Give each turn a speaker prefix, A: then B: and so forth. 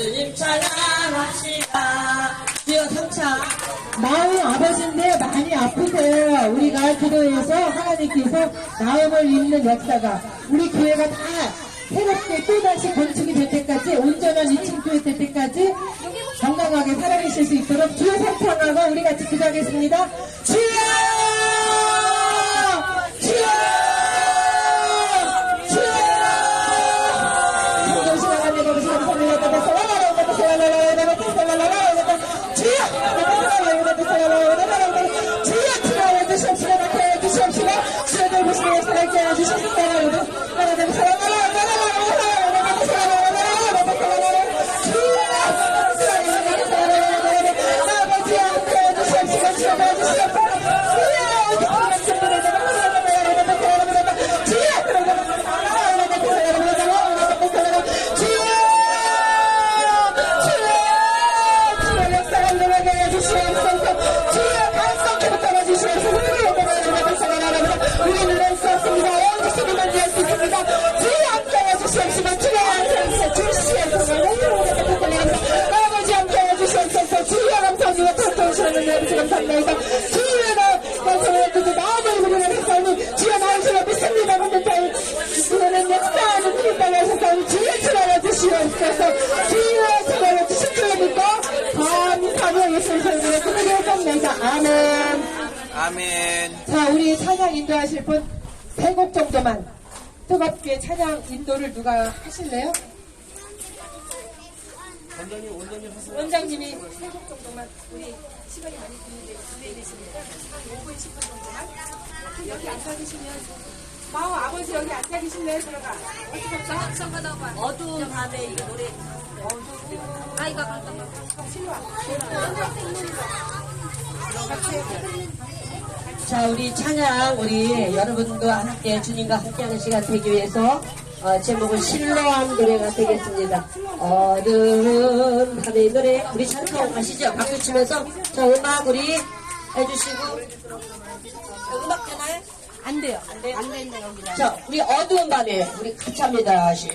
A: 예수님 찬양합시다. 뛰어 성창. 마음 아버지인데 많이 아프세요. 우리가 기도해서 하나님께서 마음을 입는 역사가 우리 교회가 다 새롭게 또다시 건축이 될 때까지 온전한 2층 교회 될 때까지 건강하게 살아계실 수 있도록 주의 성탄하고 우리 같이 기도하겠습니다. 주 주 감사합니다 주여가 감사합니다 그 마음을 우리가 했사오니 주여 나오시라 믿습니다 근데 주여는 역사하는 힘을 하셨사오니 주여 치라여 주시옵소서 주여 치라여 주실 줄 믿고 감사하며 그들의 감사합니다 아멘
B: 아멘.
A: 자 우리 찬양 인도하실 분 세 곡 정도만 뜨겁게 찬양 인도를 누가 하실래요? 원장님이 세 곡 정도만 우리 시간이 많이 분리되시니까 한 5분 10분 정도만 여기 앉아 계시면 마오 아버지 여기 앉아 계실래요. 들어가
C: 어두운 밤에 이 노래 아 이거 잠깐만
D: 자, 우리 찬양, 우리 여러분과 함께 주님과 함께하는 시간 되기 위해서 어, 제목은 신뢰한 노래가 되겠습니다. 어두운 밤의 노래, 우리 찬송 아시죠? 박수 치면서 자, 음악 우리 해주시고 음악 되나요?
C: 안 돼요
D: 안 돼요?
C: 안 된다
D: 자, 우리 어두운 밤에 우리 같이 합니다. 시작.